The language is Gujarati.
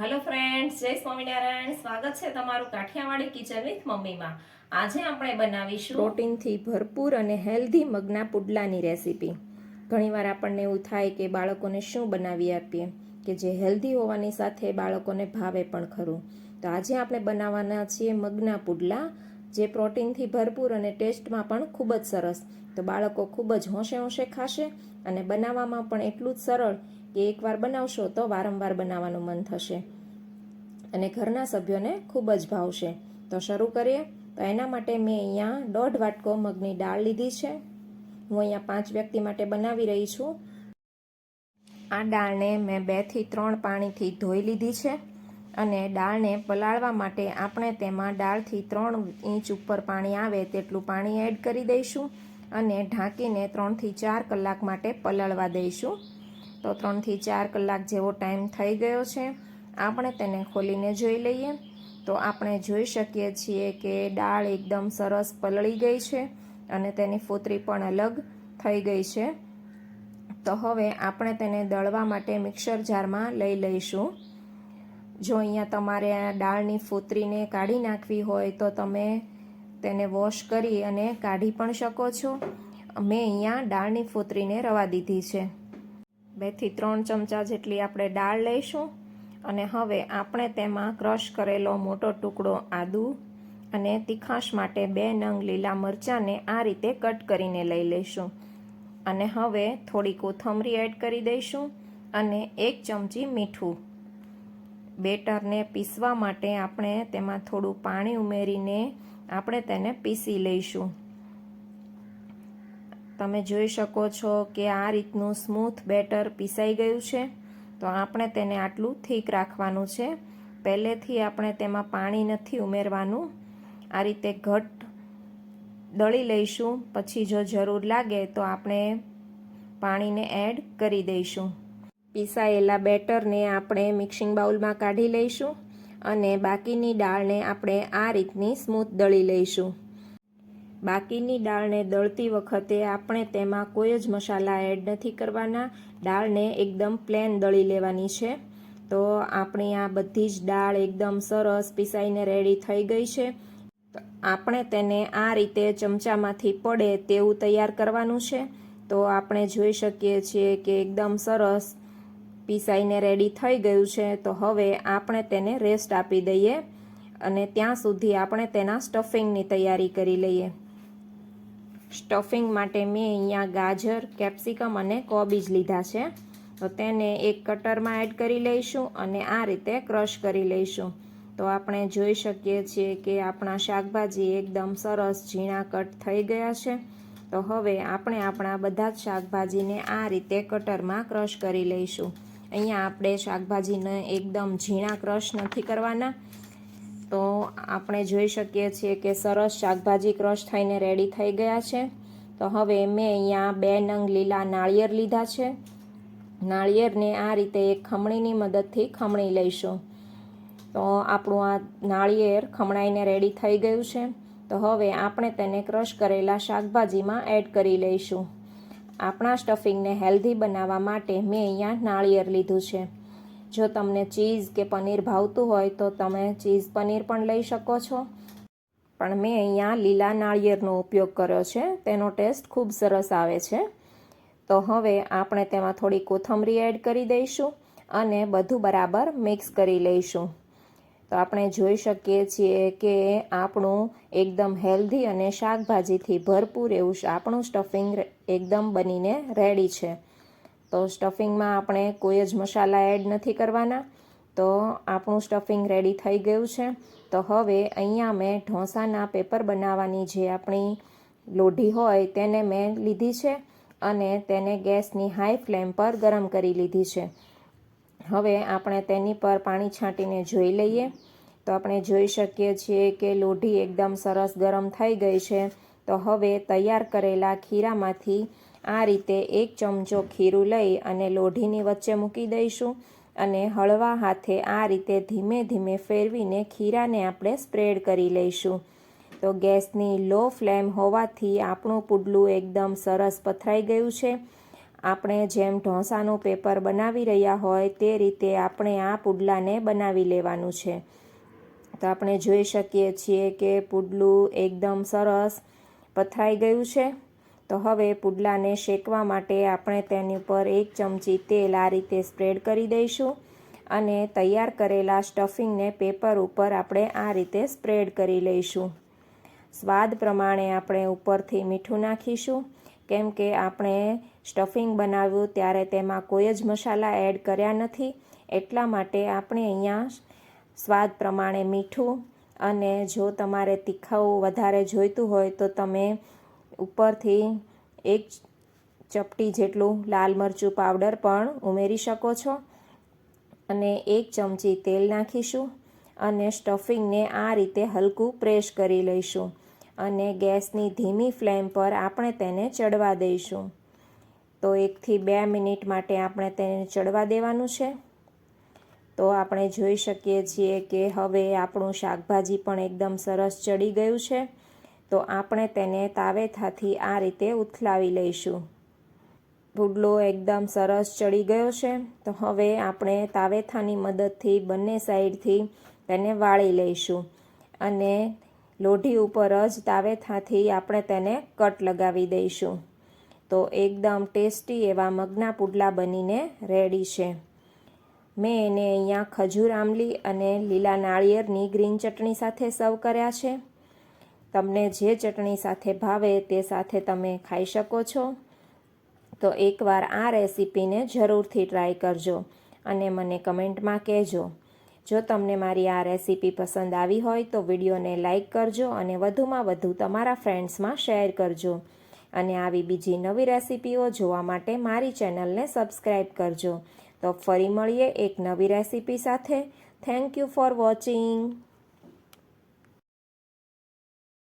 હેલો ફ્રેન્ડ્સ જય સ્વામિનારાયણ. સ્વાગત છે તમારું કાઠિયાવાડી કિચન વિથ મમ્મીમાં. આજે આપણે બનાવીશું પ્રોટીનથી ભરપૂર અને હેલ્ધી મગના પુડલાની રેસીપી. ઘણીવાર આપણને એવું થાય કે બાળકોને શું બનાવી આપીએ, કે જે હેલ્ધી હોવાની સાથે બાળકોને ભાવે પણ ખરું. તો આજે આપણે બનાવવાના છીએ મગના પુડલા, જે પ્રોટીનથી ભરપૂર અને ટેસ્ટમાં પણ ખૂબ જ સરસ. તો બાળકો ખૂબ જ હોંશે હોંશે ખાશે અને બનાવવામાં પણ એટલું જ સરળ કે એકવાર બનાવશો તો વારંવાર બનાવવાનું મન થશે. અને ઘરના સભ્યોને ખૂબ જ ભાવશે. તો શરૂ કરીએ. તો એના માટે મેં અહીંયા દોઢ વાટકો મગની દાળ લીધી છે. હું અહીંયા પાંચ વ્યક્તિ માટે બનાવી રહી છું. આ દાળને મેં બેથી ત્રણ પાણીથી ધોઈ લીધી છે અને દાળને પલાળવા માટે આપણે તેમાં દાળથી ત્રણ ઇંચ ઉપર પાણી આવે તેટલું પાણી એડ કરી દઈશું. અને ઢાંકીને ત્રણથી ચાર કલાક માટે પલાળવા દઈશું. તો ત્રણથી ચાર કલાક જેવો ટાઈમ થઈ ગયો છે. આપણે તેને ખોલીને જોઈ લઈએ. તો આપણે જોઈ શકીએ છીએ કે દાળ એકદમ સરસ પલળી ગઈ છે અને તેની ફોતરી પણ અલગ થઈ ગઈ છે. તો હવે આપણે તેને દળવા માટે મિક્સર જારમાં લઈ લઈશું. જો અહીંયા તમારે આ દાળની ફોતરીને કાઢી નાખવી હોય તો તમે તેને વોશ કરી અને કાઢી પણ શકો છો. મેં અહીંયા દાળની ફોતરીને રવા દીધી છે. બેથી ત્રણ ચમચા જેટલી આપણે દાળ લઈશું અને હવે આપણે તેમાં ક્રશ કરેલો મોટો ટુકડો આદુ અને તીખાશ માટે બે નંગ લીલા મરચાંને આ રીતે કટ કરીને લઈ લઈશું. અને હવે થોડી કોથમરી એડ કરી દઈશું અને એક ચમચી મીઠું. બેટરને પીસવા માટે આપણે તેમાં થોડું પાણી ઉમેરીને આપણે તેને પીસી લઈશું. તમે જોઈ શકો છો કે આ રીતનું સ્મૂથ બેટર પીસાઈ ગયું છે. તો આપણે તેને આટલું થીક રાખવાનું છે. પહેલેથી આપણે તેમાં પાણી નથી ઉમેરવાનું. આ રીતે ઘટ દળી લઈશું. પછી જો જરૂર લાગે તો આપણે પાણીને એડ કરી દઈશું. પીસાયેલા બેટરને આપણે મિક્સિંગ બાઉલમાં કાઢી લઈશું અને બાકીની દાળને આપણે આ રીતની સ્મૂથ દળી લઈશું. બાકીની દાળને દળતી વખતે આપણે તેમાં કોઈ જ મસાલા એડ નથી કરવાના. દાળને એકદમ પ્લેન દળી લેવાની છે. તો આપણી આ બધી જ દાળ એકદમ સરસ પીસાઈને રેડી થઈ ગઈ છે. આપણે તેને આ રીતે ચમચામાંથી પડે તેવું તૈયાર કરવાનું છે. તો આપણે જોઈ શકીએ છીએ કે એકદમ સરસ પીસાઈને રેડી થઈ ગયું છે, તો હવે આપણે તેને રેસ્ટ આપી દઈએ અને ત્યાં સુધી આપણે તેના સ્ટફિંગની તૈયારી કરી લઈએ. સ્ટફિંગ માટે મેં અહીંયા ગાજર કેપ્સિકમ અને કોબીજ લીધા છે. તો તેને એક કટરમાં એડ કરી લઈશું અને આ રીતે ક્રશ કરી લઈશું. તો આપણે જોઈ શકીએ છીએ કે આપણા શાકભાજી એકદમ સરસ ઝીણા કટ થઈ ગયા છે. તો હવે આપણે આપણા બધા જ શાકભાજીને આ રીતે કટરમાં ક્રશ કરી લઈશું. અહીંયા આપણે શાકભાજીને એકદમ ઝીણા ક્રશ નથી કરવાના. તો આપણે જોઈ શકીએ છીએ કે સરસ શાકભાજી ક્રશ થઈને રેડી થઈ ગયા છે. તો હવે મેં અહીંયા બે નંગ લીલા નાળિયેર લીધા છે. નાળિયેરને આ રીતે એક ખમણીની મદદથી ખમણી લઈશું. તો આપણું આ નાળિયેર ખમણાઈને રેડી થઈ ગયું છે. તો હવે આપણે તેને ક્રશ કરેલા શાકભાજીમાં એડ કરી લઈશું. આપણા સ્ટફિંગને હેલ્ધી બનાવવા માટે મેં અહીંયા નાળિયેર લીધું છે. જો તમને ચીઝ કે પનીર ભાવતું હોય તો તમે ચીઝ પનીર પણ લઈ શકો છો. પણ મેં અહીંયા લીલા નાળિયેરનો ઉપયોગ કર્યો છે. તેનો ટેસ્ટ ખૂબ સરસ આવે છે. તો હવે આપણે તેમાં થોડી કોથમરી એડ કરી દઈશું અને બધું બરાબર મિક્સ કરી લઈશું. તો આપણે જોઈ શકીએ છીએ કે આપણું એકદમ હેલ્ધી અને શાકભાજીથી ભરપૂર એવું આપણું સ્ટફિંગ એકદમ બનીને રેડી છે. તો સ્ટફિંગમાં આપણે કોઈ જ મસાલા એડ નથી કરવાના. તો આપણું સ્ટફિંગ રેડી થઈ ગયું છે. તો હવે અહીંયા મેં ઢોસાના પેપર બનાવવાની જે આપણી લોઢી હોય તેને મેં લીધી છે અને તેને ગેસની હાઈ ફ્લેમ પર ગરમ કરી લીધી છે. હવે આપણે તેની પર પાણી છાંટીને જોઈ લઈએ. તો આપણે જોઈ શકીએ છીએ કે લોઢી એકદમ સરસ ગરમ થઈ ગઈ છે. તો હવે તૈયાર કરેલા ખીરામાંથી આ રીતે એક ચમચો ખીરું લઈ અને લોઢીની વચ્ચે મૂકી દઈશું અને હળવા હાથે આ રીતે ધીમે ધીમે ફેરવીને ખીરાને આપણે સ્પ્રેડ કરી લઈશું. તો ગેસની લો ફ્લેમ હોવાથી આપણું પુડલું એકદમ સરસ પથરાઈ ગયું છે. આપણે જેમ ઢોસાનું પેપર બનાવી રહ્યા હોય તે રીતે આપણે આ પુડલાને બનાવી લેવાનું છે. તો આપણે જોઈ શકીએ છીએ કે પુડલું એકદમ સરસ પથરાઈ ગયું છે. તો હવે પુડલાને શેકવા માટે આપણે તેની ઉપર એક ચમચી તેલ આ રીતે સ્પ્રેડ કરી દઈશું અને તૈયાર કરેલા સ્ટફિંગને પેપર ઉપર આપણે આ રીતે સ્પ્રેડ કરી લઈશું. સ્વાદ પ્રમાણે આપણે ઉપરથી મીઠું નાખીશું. કેમ કે આપણે સ્ટફિંગ બનાવ્યું, ત્યારે તેમાં કોઈ જ મસાલા એડ કર્યા નથી. એટલા માટે આપણે અહીંયા સ્વાદ પ્રમાણે મીઠું અને જો તમારે તીખાવું વધારે જોઈતું હોય તો તમે ઉપરથી એક ચપટી જેટલું લાલ મરચું પાવડર પણ ઉમેરી શકો છો અને એક ચમચી તેલ નાખીશું અને સ્ટફિંગને આ રીતે હલકું પ્રેસ કરી લઈશું અને ગેસની ધીમી ફ્લેમ પર આપણે તેને ચડવા દઈશું. તો એકથી બે મિનિટ માટે આપણે તેને ચડવા દેવાનું છે. તો આપણે જોઈ શકીએ છીએ કે હવે આપણું શાકભાજી પણ એકદમ સરસ ચડી ગયું છે. તો આપણે તેને તાવેથાથી આ રીતે ઉથલાવી લઈશું. પુડલો એકદમ સરસ ચડી ગયો છે. તો હવે આપણે તાવેથાની મદદથી બંને સાઈડથી તેને વાળી લઈશું. અને લોઢી ઉપર જ તાવેથાથી આપણે તેને કટ લગાવી દઈશું. તો એકદમ ટેસ્ટી એવા મગના પુડલા બનીને રેડી છે. મેં એને અહીંયા ખજૂર આમલી અને લીલા નાળિયેરની ગ્રીન ચટણી સાથે સર્વ કર્યા છે. તમને જે ચટણી સાથે ભાવે તે સાથે તમે ખાઈ શકો છો. તો એકવાર આ રેસીપીને જરૂરથી ટ્રાય કરજો અને મને કમેન્ટમાં કહેજો. જો તમને મારી આ રેસીપી પસંદ આવી હોય તો વિડીયોને લાઇક કરજો અને વધુમાં વધુ તમારા ફ્રેન્ડ્સમાં શેર કરજો. અને આવી બીજી નવી રેસિપીઓ જોવા માટે મારી ચેનલને સબસ્ક્રાઈબ કરજો. તો ફરી મળીએ એક નવી રેસીપી સાથે. Thank you for watching